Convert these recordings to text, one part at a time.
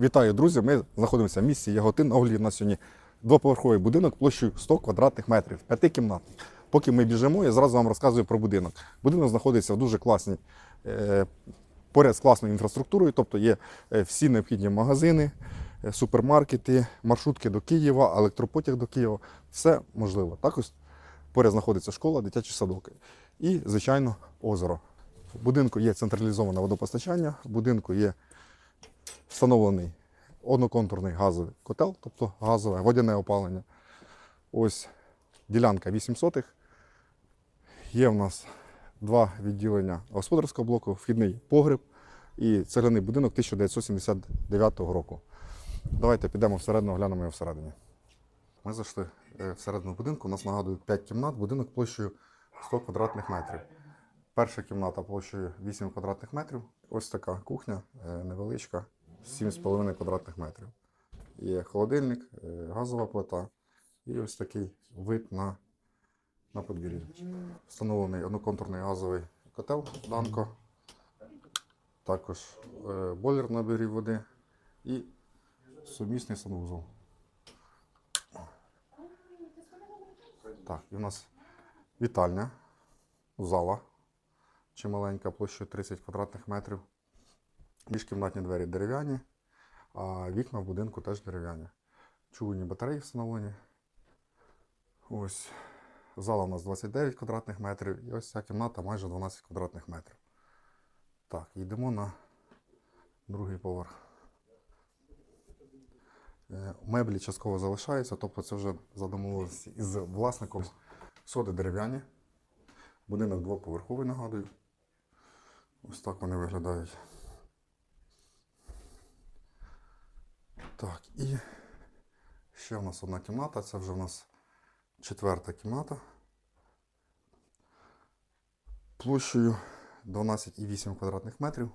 Вітаю, друзі! Ми знаходимося в місті Яготин. На огляді у сьогодні двоповерховий будинок площею 100 квадратних метрів, п'ятикімнатний. Поки ми біжимо, я зразу вам розказую про будинок. Будинок знаходиться в дуже класній, е, поряд з класною інфраструктурою, тобто є е, всі необхідні магазини, е, супермаркети, маршрутки до Києва, електропотяг до Києва. Все можливо. Також поряд знаходиться школа, дитячі садок і, звичайно, озеро. В будинку є централізоване водопостачання, в будинку є встановлений одноконтурний газовий котел, тобто газове водяне опалення. Ось ділянка 8 сотих. Є в нас два відділення господарського блоку, вхідний погреб і цегляний будинок 1979 року. Давайте підемо всередину, глянемо його всередині. Ми зайшли е, всередину будинку. У нас нагадую 5 кімнат, будинок площею 100 квадратних метрів. Перша кімната площею 8 квадратних метрів. Ось така кухня е, невеличка, 7,5 квадратних метрів. Є холодильник, е, газова плита і ось такий вид на, на подвір'я. Встановлений одноконтурний газовий котел Данко, також е, бойлер на набірі води і сумісний санвузол. Так, і у нас вітальня, зала чималенька, площею 30 квадратних метрів. Міжкімнатні двері дерев'яні, а вікна в будинку теж дерев'яні. Чугунні батареї встановлені. Ось зала у нас 29 квадратних метрів, і ось ця кімната майже 12 квадратних метрів. Так, йдемо на другий поверх. Е, Меблі частково залишаються, тобто це вже за домовленості із власником. Соди дерев'яні. Будинок двоповерховий, нагадую. Ось так вони виглядають. Так, і ще в нас одна кімната. Це вже в нас четверта кімната. Площею 12,8 квадратних метрів.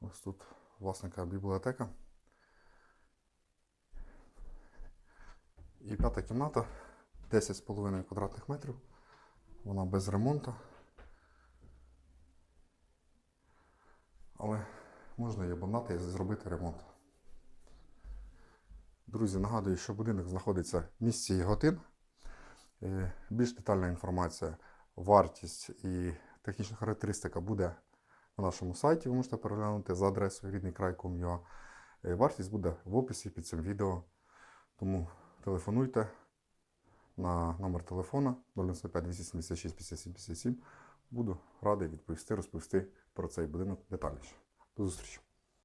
Ось тут власника бібліотека. І п'ята кімната 10,5 квадратних метрів. Вона без ремонту. Але можна її обладнати і зробити ремонт. Друзі, нагадую, що будинок знаходиться в місті Яготин. Е, Більш детальна інформація, вартість і технічна характеристика буде на нашому сайті. Ви можете переглянути за адресою ріднийкрай.com.ua. Е, Вартість буде в описі під цим відео. Тому телефонуйте на номер телефона 095 276 57 57. Буду радий відповісти, розповісти про цей будинок детальніше. До зустрічі!